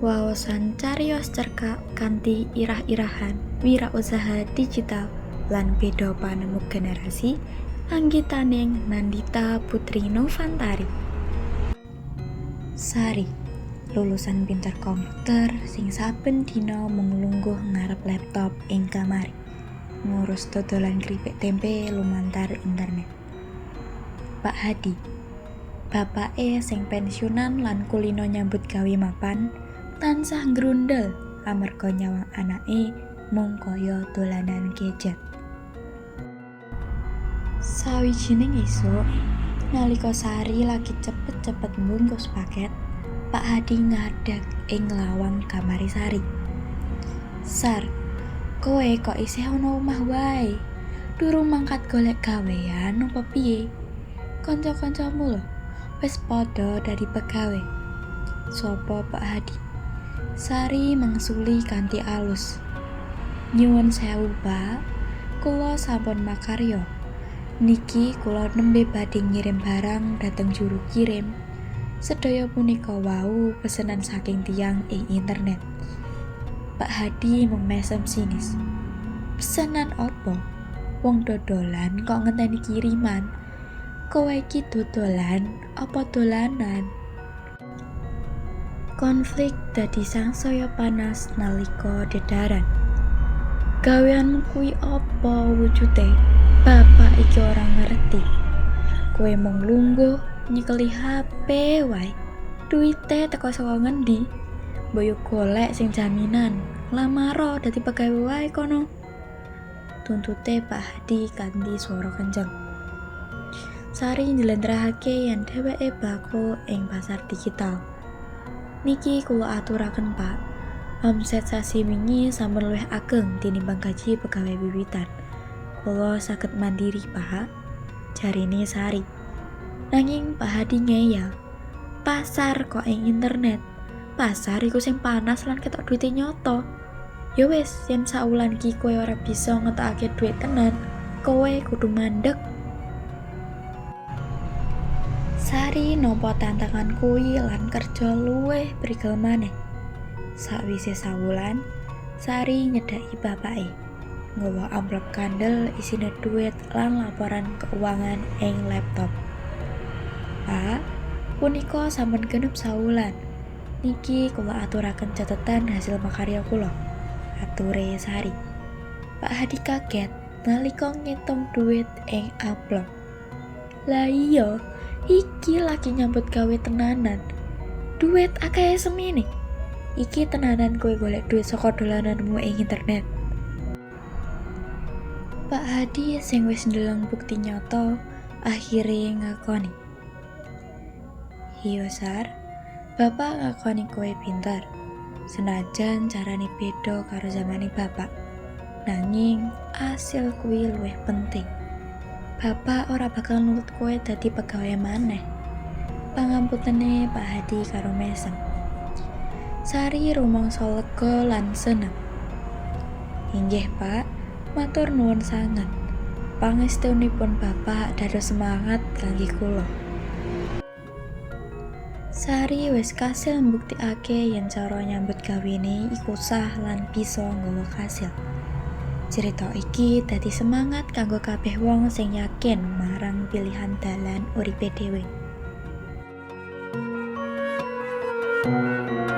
wawasan carios cerkak kanthi irah-irahan wira usaha digital lan beda panemu generasi anggitaning Nandita Putri Novantari. Sari lulusan pinter komputer sing saben dina menglungguh ngarep laptop ing kamar ngurus dodolan keripik tempe lumantar internet. Pak Hadi bapake sing pensiunan lan kulino nyambut gawe mapan tansah grundel amarga nyawang anake mung kaya dolanan gadget sawijining esuk nalika Sari lagi cepet-cepet mbungkus paket Pak Hadi ngadeg ing lawang kamari Sari Sar kowe kok isih ana omah wae durung mangkat golek gawean opo piye kanca-kancamu lho wis padha dari pegawe. Sopo Pak Hadi? Sari mengsuli kanthi alus. Nyuwun sewu, Pak. Kula sampun makaryo. Niki kula nembe badhe ngirim barang dateng juru kirim. Sedaya punika wau pesenan saking tiang ing internet. Pak Hadi memesem sinis. Pesanan opo? Wong dodolan kok ngenteni kiriman? kowe iki dodolan apa dolanan konflik dadi sangsaya panas nalika dedaran. Gaweanmu kuwi apa wujude bapak iki ora ngerti. Kowe mung lungguh nyekeli HP wae. Duite teko saka ngendi? Boyo golek sing jaminan. Lamaro dadi pegawai wae kono. Tuntute Pak Hadi kanthi suara kenceng. Sari njlentrehake yen dheweke bako ing pasar digital. Niki kula aturaken, Pak. Omset sasi wingi sampun luwih ageng tinimbang gaji pegawai wiwitan. Kula saged mandiri, Pak. Jarine Sari. Nanging Pak Hadi ngeyel. Pasar kok ing internet. Pasar iku sing panas lan ketok duite nyoto. Ya wis, yen saulan iki kowe ora bisa ngetokake duit tenan, kowe kudu mandek Sari nopo tantangan kuwi lan kerja luweh prigel maneh. Sakwise sawulan, Sari nyedaki bapake. Nggawa amplop kandel isine duit lan laporan keuangan ing laptop. Pak, punika sampun genep sawulan. Niki kula aturaken catatan hasil makarya kula. Ature Sari. Pak Hadi kaget nalika ngitung duit ing amplop. Lah iya, iki lagi nyambut gawe tenanan. Duit akeh semene iki tenanan kue golek duit saka dolananmu ing internet. Pak Hadi sing wis ndeleng bukti nyata akhirnya ngakoni. Hiyo Sar, Bapak ngakoni kue pintar. Senajan carane beda karo zamane Bapak. Nanging asil kuwi luwih penting Bapak ora bakal nurut kue dadi pegawai maneh. Pangamputene Pak Hadi karo mesem. Sari rumangsa lega lan seneng. Inggih, Pak. Matur nuwun sangat. Pangestunipun Bapak dados semangat kangge kula. Sari wis kasil mbuktikake yen cara nyambut gawene iku sah lan bisa nggawa kasil. Cerita iki dadi semangat kanggo kabeh wong sing yakin marang pilihan dalan uripe dhewe. thank